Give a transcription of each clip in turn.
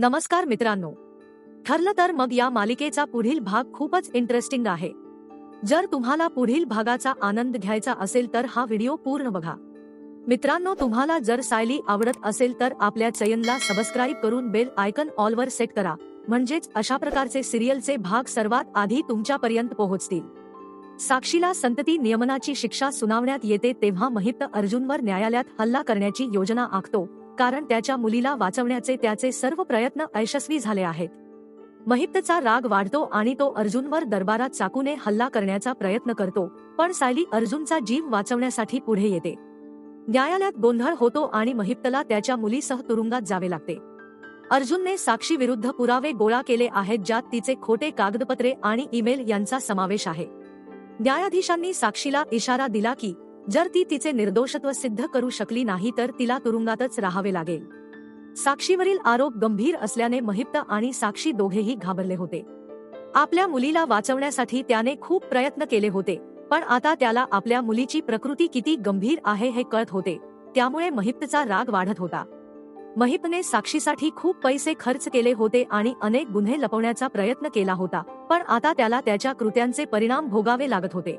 नमस्कार मित्रांनो. ठरलं तर मग या मालिकेचा पुढील भाग खूपच इंटरेस्टिंग आहे. जर तुम्हाला पुढील भागाचा आनंद घ्यायचा असेल तर हा व्हिडिओ पूर्ण बघा. मित्रांनो तुम्हाला जर सायली आवडत असेल तर आपल्या चयनला सबस्क्राईब करून बेल आयकन ऑलवर सेट करा. म्हणजेच अशा प्रकारचे सिरियलचे भाग सर्वात आधी तुमच्यापर्यंत पोहोचतील. साक्षीला संतती नियमनाची शिक्षा सुनावण्यात येते तेव्हा महिप्त अर्जुनवर न्यायालयात हल्ला करण्याची योजना आखतो. कारण त्याच्या मुलीला वाचवण्याचे त्याचे सर्व प्रयत्न यशस्वी झाले आहेत. महित्तचा राग वाढतो आणि तो अर्जुनवर दरबारात चाकूने हल्ला करण्याचा प्रयत्न करतो पण सायली अर्जुनचा जीव वाचवण्यासाठी पुढे येते. न्यायालयात गोंधळ होतो आणि महित्तला त्याच्या मुलीसह तुरुंगात जावे लागते. अर्जुनने साक्षी विरुद्ध पुरावे गोळा केले आहेत ज्यात तिचे खोटे कागदपत्रे आणि ईमेल यांचा समावेश आहे. न्यायाधीशांनी साक्षीला इशारा दिला की जर ती तिचे निर्दोषत्व सिद्ध करू शकली नाही तर तिला तुरुंगातच राहावे लागेल. साक्षीवरील आरोप गंभीर असल्याने महिप्त आणि साक्षी दोघेही घाबरले होते. आपल्या मुलीला वाचवण्यासाठी त्याने खूप प्रयत्न केले होते पण आता त्याला आपल्या मुलीची प्रकृती किती गंभीर आहे हे कळत होते त्यामुळे महिप्तचा राग वाढत होता. महिपने साक्षीसाठी खूप पैसे खर्च केले होते आणि अनेक गुन्हे लपवण्याचा प्रयत्न केला होता पण आता त्याला त्याच्या कृत्यांचे परिणाम भोगावे लागत होते.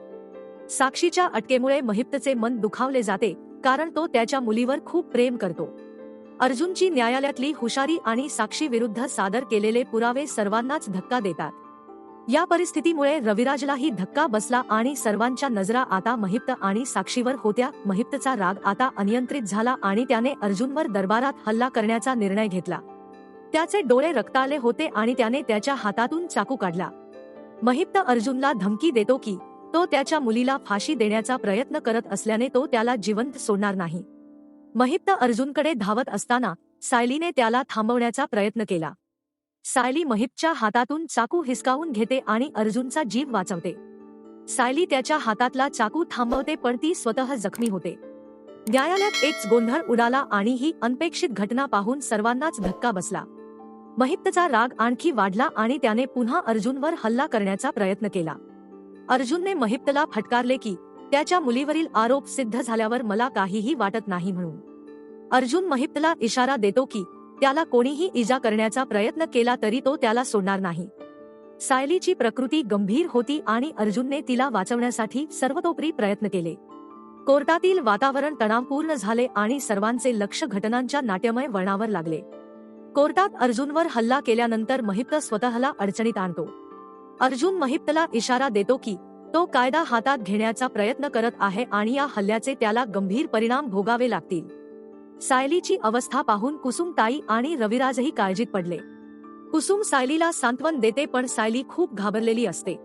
साक्षीच्या अटकेमुळे महिप्तचे मन दुखावले जाते कारण तो त्याच्या मुलीवर खूप प्रेम करतो. अर्जुनची न्यायालयातली हुशारी आणि साक्षी विरुद्ध सादर केलेले पुरावे सर्वांनाच धक्का देतात. या परिस्थितीमुळे रविराजलाही धक्का बसला आणि सर्वांच्या नजरा आता महिप्त आणि साक्षीवर होत्या. महिप्तचा राग आता अनियंत्रित झाला आणि त्याने अर्जुनवर दरबारात हल्ला करण्याचा निर्णय घेतला. त्याचे डोळे रक्ताले होते आणि त्याने त्याच्या हातातून चाकू काढला. महिप्त अर्जुनला धमकी देतो की तो त्याच्या मुलीला फाशी देण्याचा प्रयत्न करत असल्याने तो त्याला जिवंत सोडणार नाही. महिप्त अर्जुनकडे धावत असताना सायलीने त्याला थांबवण्याचा प्रयत्न केला. सायली महिपच्या हातातून चाकू हिसकावून घेते आणि अर्जुनचा जीव वाचवते. सायली त्याच्या हातातला चाकू थांबवते पण ती स्वतः जखमी होते. न्यायालयात एक गोंधळ उडाला आणि ही अनपेक्षित घटना पाहून सर्वांनाच धक्का बसला. महिप्तचा राग आणखी वाढला आणि त्याने पुन्हा अर्जुनवर हल्ला करण्याचा प्रयत्न केला. अर्जुनने महिप्तला फटकारले की त्याच्या मुलीवरील आरोप सिद्ध झाल्यावर मला काहीही वाटत नाही म्हणून. अर्जुन महिप्तला इशारा देतो की त्याला कोणीही इजा करण्याचा प्रयत्न केला तरी तो त्याला सोडणार नाही. सायलीची प्रकृती गंभीर होती आणि अर्जुनने तिला वाचवण्यासाठी सर्वतोपरी प्रयत्न केले. कोर्टातील वातावरण तणावपूर्ण झाले आणि सर्वांचे लक्ष घटनांच्या नाट्यमय वळणावर लागले. कोर्टात अर्जुनवर हल्ला केल्यानंतर महिप्त स्वतःला अडचणीत आणतो. अर्जुन महिप्तला इशारा देतो की तो कायदा हातात घेण्याचा प्रयत्न करत आहे आणि या हल्ल्याचे त्याला गंभीर परिणाम भोगावे लागतील. सायलीची अवस्था पाहून कुसुम ताई आणि रविराजही काळजीत पडले. कुसुम सायलीला सांत्वन देते पण सायली खूप घाबरलेली असते.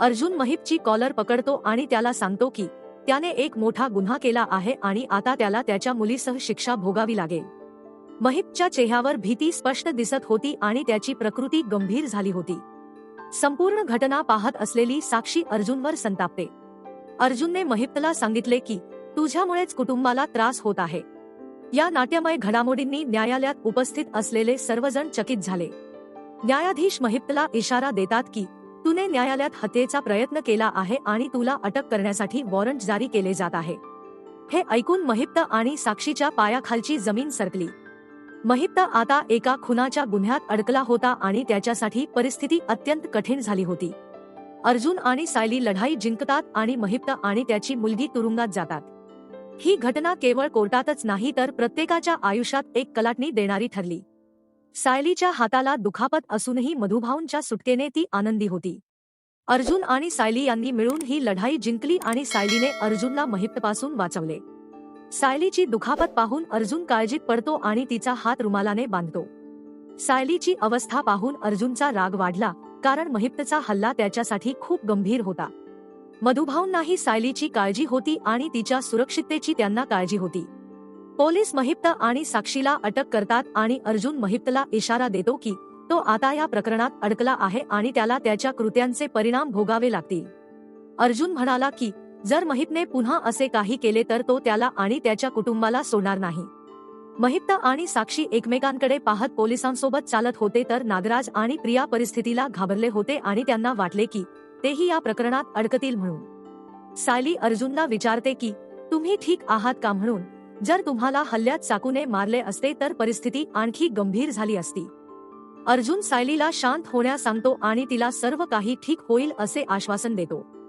अर्जुन महिपची कॉलर पकडतो आणि त्याला सांगतो की त्याने एक मोठा गुन्हा केला आहे आणि आता त्याला त्याच्या मुलीसह शिक्षा भोगावी लागेल. महिपच्या चेहऱ्यावर भीती स्पष्ट दिसत होती आणि त्याची प्रकृती गंभीर झाली होती. संपूर्ण घटना पाहत असलेली साक्षी अर्जुनवर संतापते. अर्जुनने महिप्तला सांगितले की तुझ्यामुळेच कुटुंबाला त्रास होत आहे. या नाट्यमय घडामोडींनी न्यायालयात उपस्थित असलेले सर्वजण चकित झाले. न्यायाधीश महिप्तला इशारा देतात की तुने न्यायालयात हत्येचा प्रयत्न केला आहे आणि तुला अटक करण्यासाठी वॉरंट जारी केले जात आहे. हे ऐकून महिप्त आणि साक्षीच्या पायाखालची जमीन सरकली. महित आता एका खुनाच्या गुन्ह्यात अडकला होता आणि त्याच्यासाठी परिस्थिती अत्यंत कठीण झाली होती. अर्जुन आणि सायली लढाई जिंकतात आणि महिप्त आणि त्याची मुलगी तुरुंगात जातात. ही घटना केवळ कोर्टातच नाही तर प्रत्येकाच्या आयुष्यात एक कलाटणी देणारी ठरली. सायलीच्या हाताला दुखापत असूनही मधुभाऊंच्या सुटकेने ती आनंदी होती. अर्जुन आणि सायली यांनी मिळून ही लढाई जिंकली आणि सायलीने अर्जुनला महिप्तपासून वाचवले. सायलीची दुखापत पाहून अर्जुन काळजीत पडतो आणि तिचा हात रुमालाने बांधतो. सायलीची अवस्था पाहून अर्जुनचा राग वाढला कारण महिप्तचा हल्ला त्याच्यासाठी खूप गंभीर होता. मधुभाऊंनाही सायलीची काळजी होती आणि तिच्या सुरक्षिततेची त्यांना काळजी होती. पोलीस महिप्त आणि साक्षीला अटक करतात आणि अर्जुन महिप्तला इशारा देतो की तो आता या प्रकरणात अडकला आहे आणि त्याला त्याच्या कृत्यांचे परिणाम भोगावे लागतील. अर्जुन म्हणाला की जर महितने पुन्हा असे काही केले तर तो त्याला आणि त्याच्या कुटुंबाला सोडणार नाही. महित आणि साक्षी एकमेकांकडे पाहत पोलिसांसोबत चालत होते तर नागराज आणि प्रिया परिस्थितीला घाबरले होते आणि त्यांना वाटले की तेही या प्रकरणात अडकतील म्हणून. सायली अर्जुनला विचारते की तुम्ही ठीक आहात का? म्हणून जर तुम्हाला हल्ल्यात चाकूने मारले असते तर परिस्थिती आणखी गंभीर झाली असती. अर्जुन सायलीला शांत होण्यास सांगतो आणि तिला सर्व काही ठीक होईल असे आश्वासन देतो.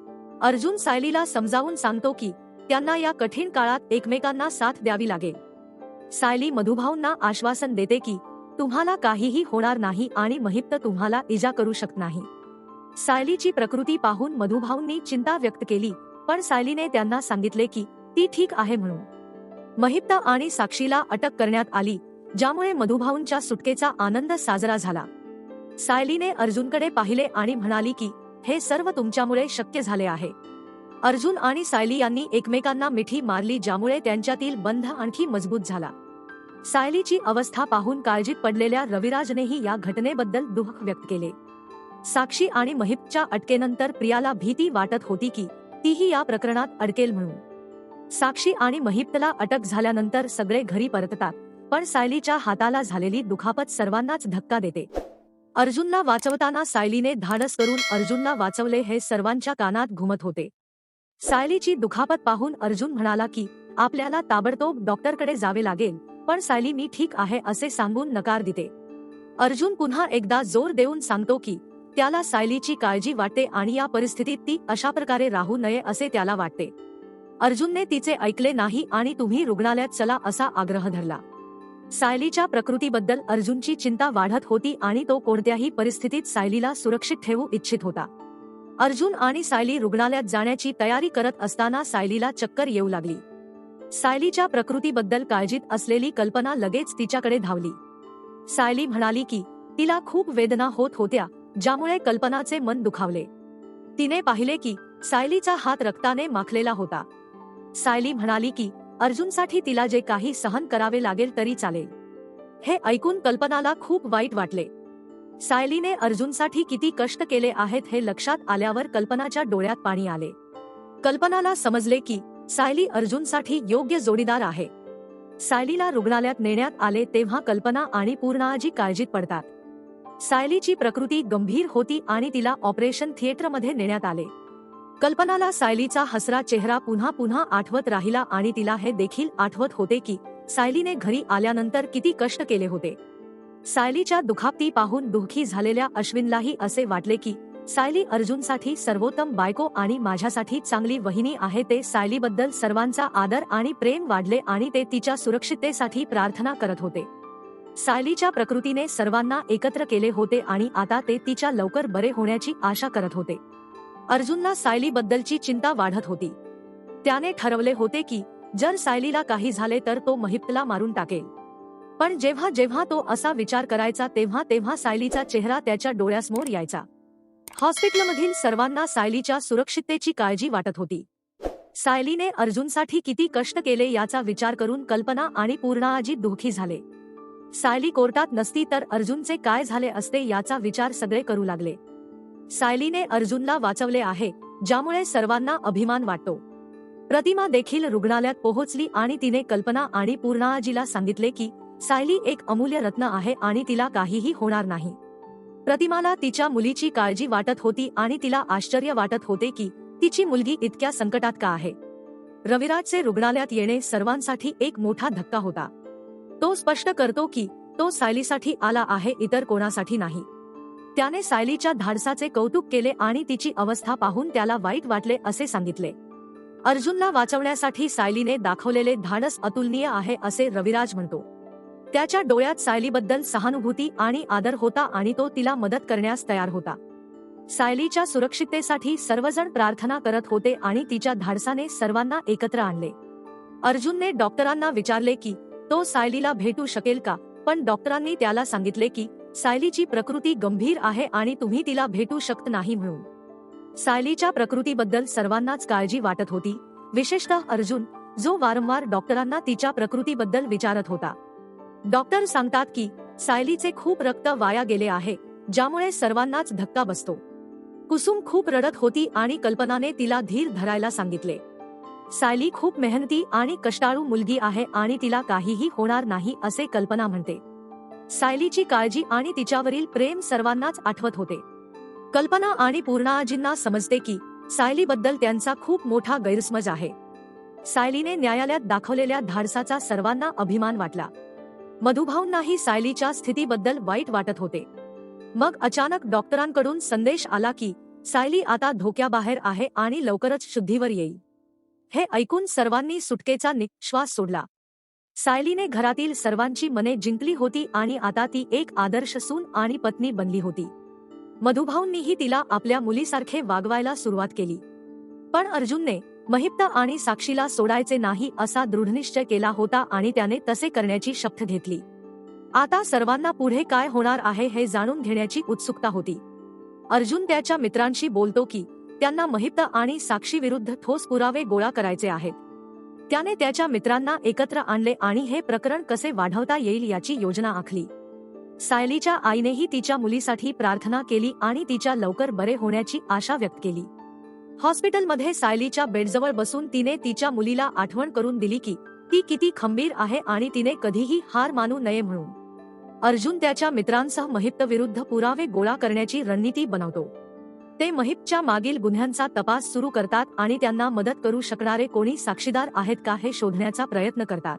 अर्जुन सायलीला समजावून सांगतो की त्यांना या कठीण काळात एकमेकांना साथ द्यावी लागेल सायली मधुभाऊंना आश्वासन देते की तुम्हाला काहीही होणार नाही आणि महिप्त तुम्हाला इजा करू शकत नाही. सायलीची प्रकृती पाहून मधुभाऊंनी चिंता व्यक्त केली पण सायलीने त्यांना सांगितले की ती ठीक आहे म्हणून. महिप्त आणि साक्षीला अटक करण्यात आली ज्यामुळे मधुभाऊंच्या सुटकेचा आनंद साजरा झाला. सायलीने अर्जुनकडे पाहिले आणि म्हणाली की हे सर्व तुमच्यामुळे शक्य झाले आहे. अर्जुन आणि सायली यांनी एकमेकांना मिठी मारली ज्यामुळे त्यांच्यातील बंध आणखी मजबूत झाला. सायलीची अवस्था पाहून काळजीत पडलेल्या रविराजनेही या घटनेबद्दल दुःख व्यक्त केले. साक्षी आणि महिपच्या अटकेनंतर प्रियाला भीती वाटत होती की तीही या प्रकरणात अडकेल म्हणून. साक्षी आणि महिप्तला अटक झाल्यानंतर सगळे घरी परततात पण सायलीच्या हाताला झालेली दुखापत सर्वांनाच धक्का देते. अर्जुनला वाचवताना सायलीने धाडस करून अर्जुनला वाचवले हे सर्वांच्या कानात घुमत होते. सायलीची दुखापत पाहून अर्जुन म्हणाला की आपल्याला ताबडतोब डॉक्टरकडे जावे लागेल पण सायली मी ठीक आहे असे सांगून नकार देते. अर्जुन पुन्हा एकदा जोर देऊन सांगतो की त्याला सायलीची काळजी वाटते आणि या परिस्थितीत ती अशा प्रकारे राहू नये असे त्याला वाटते. अर्जुनने तिचे ऐकले नाही आणि तुम्ही रुग्णालयात चला असा आग्रह धरला. सायलीच्या प्रकृतीबद्दल अर्जुनची चिंता वाढत होती आणि तो कोणत्याही परिस्थितीत सायलीला सुरक्षित ठेवू इच्छित होता. अर्जुन आणि सायली रुग्णालयात जाण्याची तयारी करत असताना सायलीला चक्कर येऊ लागली. सायलीच्या प्रकृतीबद्दल काळजीत असलेली कल्पना लगेच तिच्याकडे धावली. सायली म्हणाली की तिला खूप वेदना होत होत्या ज्यामुळे कल्पनाचे मन दुखावले. तिने पाहिले की सायलीचा हात रक्ताने माखलेला होता. सायली म्हणाली की अर्जुनसाठी तिला जे काही सहन करावे लागेल तरी चालेल. हे ऐकून कल्पनाला खूप वाईट वाटले. सायलीने अर्जुनसाठी किती कष्ट केले आहेत हे लक्षात आल्यावर कल्पनाच्या डोळ्यात पाणी आले. कल्पनाला समजले की सायली अर्जुनसाठी योग्य जोडीदार आहे. सायलीला रुग्णालयात नेण्यात आले तेव्हा कल्पना आणि पूर्णाजी काळजीत पडतात. सायलीची प्रकृती गंभीर होती आणि तिला ऑपरेशन थिएटरमध्ये नेण्यात आले. कल्पनाला सायलीचा हसरा चेहरा पुन्हा पुन्हा आठवत राहिला आणि तिला हे देखील आठवत होते की सायलीने घरी आल्यानंतर किती कष्ट केले होते. सायलीच्या दुखापती पाहून दुःखी झालेल्या अश्विनलाही असे वाटले की सायली अर्जुनसाठी सर्वोत्तम बायको आणि माझ्यासाठी चांगली वहिनी आहे ते सायलीबद्दल सर्वांचा आदर आणि प्रेम वाढले आणि ते तिच्या सुरक्षिततेसाठी प्रार्थना करत होते. सायलीच्या प्रकृतीने सर्वांना एकत्र केले होते आणि आता ते तिच्या लवकर बरे होण्याची आशा करत होते. अर्जुनला सायलीबद्दलची चिंता वाढत होती. त्याने ठरवले होते की जर सायलीला काही झाले तर तो महिपला मारून टाकेल. पण जेव्हा जेव्हा तो असा विचार करायचा तेव्हा तेव्हा सायलीचा चेहरा त्याच्या डोळ्यासमोर यायचा. हॉस्पिटलमधील सर्वांना सायलीच्या सुरक्षिततेची काळजी वाटत होती. सायलीने अर्जुनसाठी किती कष्ट केले याचा विचार करून कल्पना आणि पूर्णाजी दुःखी झाले. सायली कोर्टात नसती तर अर्जुनचे काय झाले असते याचा विचार सगळे करू लागले. सायलीने अर्जुनला वाचवले आहे ज्यामुळे सर्वांना अभिमान वाटतो. प्रतिमा देखील रुग्णालयात पोहोचली आणि तिने कल्पना आणि पूर्णाजीला सांगितले की सायली एक अमूल्य रत्न आहे आणि तिला काहीही होणार नाही. प्रतिमाला तिच्या मुलीची काळजी वाटत होती आणि तिला आश्चर्य वाटत होते की तिची मुलगी इतक्या संकटात का आहे? रविराजचे रुग्णालयात येणे सर्वांसाठी एक मोठा धक्का होता. तो स्पष्ट करतो की तो सायलीसाठी आला आहे इतर कोणासाठी नाही. त्याने सायलीच्या धाडसाचे कौतुक केले आणि तिची अवस्था पाहून त्याला वाईट वाटले असे सांगितले. अर्जुनला वाचवण्यासाठी सायलीने दाखवलेले धाडस अतुलनीय आहे असे रविराज म्हणतो. त्याच्या डोळ्यात सायलीबद्दल सहानुभूती आणि आदर होता आणि तो तिला मदत करण्यास तयार होता. सायलीच्या सुरक्षिततेसाठी सर्वजण प्रार्थना करत होते आणि तिच्या धाडसाने सर्वांना एकत्र आणले. अर्जुनने डॉक्टरांना विचारले की तो सायलीला भेटू शकेल का? पण डॉक्टरांनी त्याला सांगितले की सायलीची प्रकृती गंभीर आहे आणि तुम्ही तिला भेटू शकत नाही म्हणून. सायलीच्या प्रकृतीबद्दल सर्वांनाच काळजी वाटत होती. विशेषतः अर्जुन जो वारंवार डॉक्टरांना तिच्या प्रकृतीबद्दल विचारत होता. डॉक्टर सांगतात की सायलीचे खूप रक्त वाया गेले आहे ज्यामुळे सर्वांनाच धक्का बसतो. कुसुम खूप रडत होती आणि कल्पनाने तिला धीर धरायला सांगितले. सायली खूप मेहनती आणि कष्टाळू मुलगी आहे आणि तिला काहीही होणार नाही असे कल्पना म्हणते. सायलीची काळजी आणि तिच्यावरील प्रेम सर्वांनाच आठवत होते. कल्पना आणि पूर्णाजींना समजते की सायलीबद्दल त्यांचा खूप मोठा गैरसमज आहे. सायलीने न्यायालयात दाखवलेल्या धाडसाचा सर्वांना अभिमान वाटला. मधुभाऊंनाही सायलीच्या स्थितीबद्दल वाईट वाटत होते. मग अचानक डॉक्टरांकडून संदेश आला की सायली आता धोक्याबाहेर आहे आणि लवकरच शुद्धीवर येईल. हे ऐकून सर्वांनी सुटकेचा निश्वास सोडला. सायलीने घरातील सर्वांची मने जिंकली होती आणि आता ती एक आदर्श सून आणि पत्नी बनली होती. मधुभाऊंनीही तिला आपल्या मुलीसारखे वागवायला सुरुवात केली. पण अर्जुनने महिप्ता आणि साक्षीला सोडायचे नाही असा दृढनिश्चय केला होता आणि त्याने तसे करण्याची शपथ घेतली. आता सर्वांना पुढे काय होणार आहे हे जाणून घेण्याची उत्सुकता होती. अर्जुन त्याच्या मित्रांशी बोलतो की त्यांना महिप्ता आणि साक्षीविरुद्ध ठोस पुरावे गोळा करायचे आहेत. त्याने त्याच्या मित्रांना एकत्र आणले आणि हे प्रकरण कसे वाढवता येईल याची योजना आखली. सायलीच्या आईनेही तिच्या मुलीसाठी प्रार्थना केली आणि तिच्या लवकर बरे होण्याची आशा व्यक्त केली. हॉस्पिटलमध्ये सायलीच्या बेडजवळ बसून तिने तिच्या मुलीला आठवण करून दिली की ती किती खंबीर आहे आणि तिने कधीही हार मानू नये म्हणून. अर्जुन त्याच्या मित्रांसह महिप्त विरुद्ध पुरावे गोळा करण्याची रणनीती बनवतो. ते महिपच्या मागील गुन्ह्यांचा तपास सुरू करतात आणि त्यांना मदत करू शकणारे कोणी साक्षीदार आहेत का हे शोधण्याचा प्रयत्न करतात.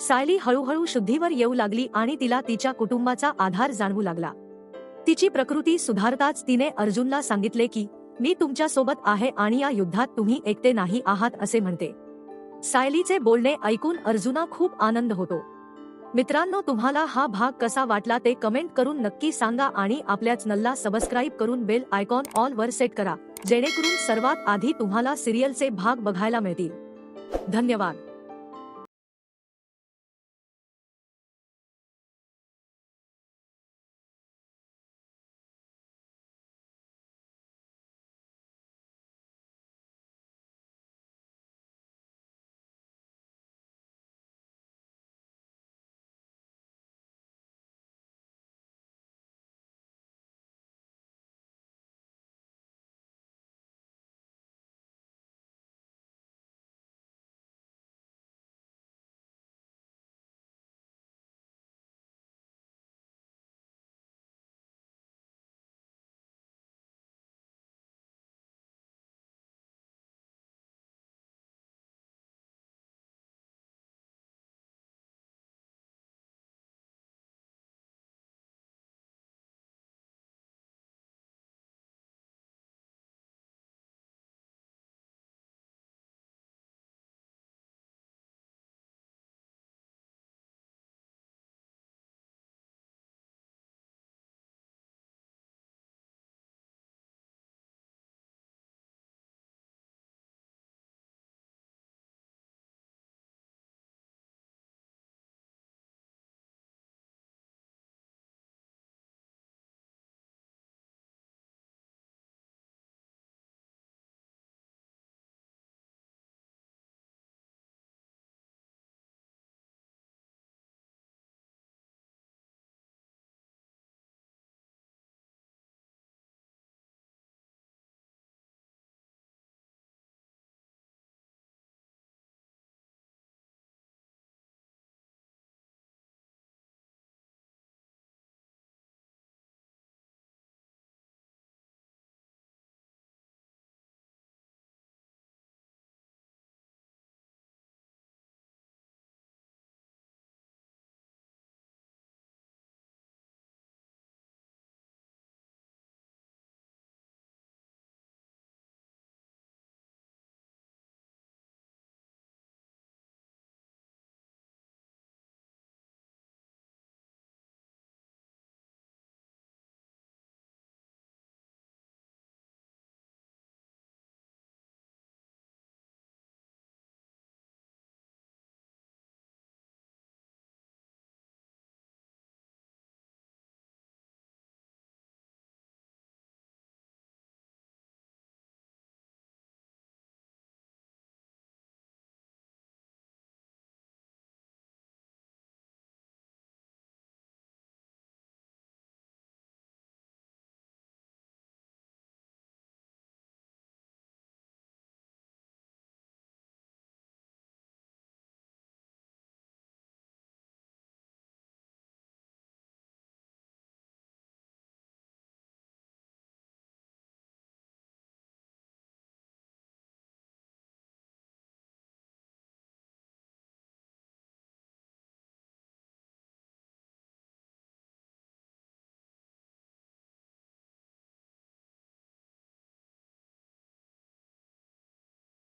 सायली हळूहळू शुद्धीवर येऊ लागली आणि तिला तिच्या कुटुंबाचा आधार जाणवू लागला. तिची प्रकृती सुधारताच तिने अर्जुनला सांगितले की मी तुमच्यासोबत आहे आणि या युद्धात तुम्ही एकटे नाही आहात असे म्हणते. सायलीचे बोलणे ऐकून अर्जुना खूप आनंद होतो. मित्रांनो तुम्हाला हा भाग कसा वाटला ते कमेंट करून नक्की सांगा आणि आपल्या चॅनलला सबस्क्राईब करून बेल आयकॉन ऑल वर सेट करा जेणेकरून सर्वात आधी तुम्हाला सिरियलचे भाग बघायला मिळतील. धन्यवाद.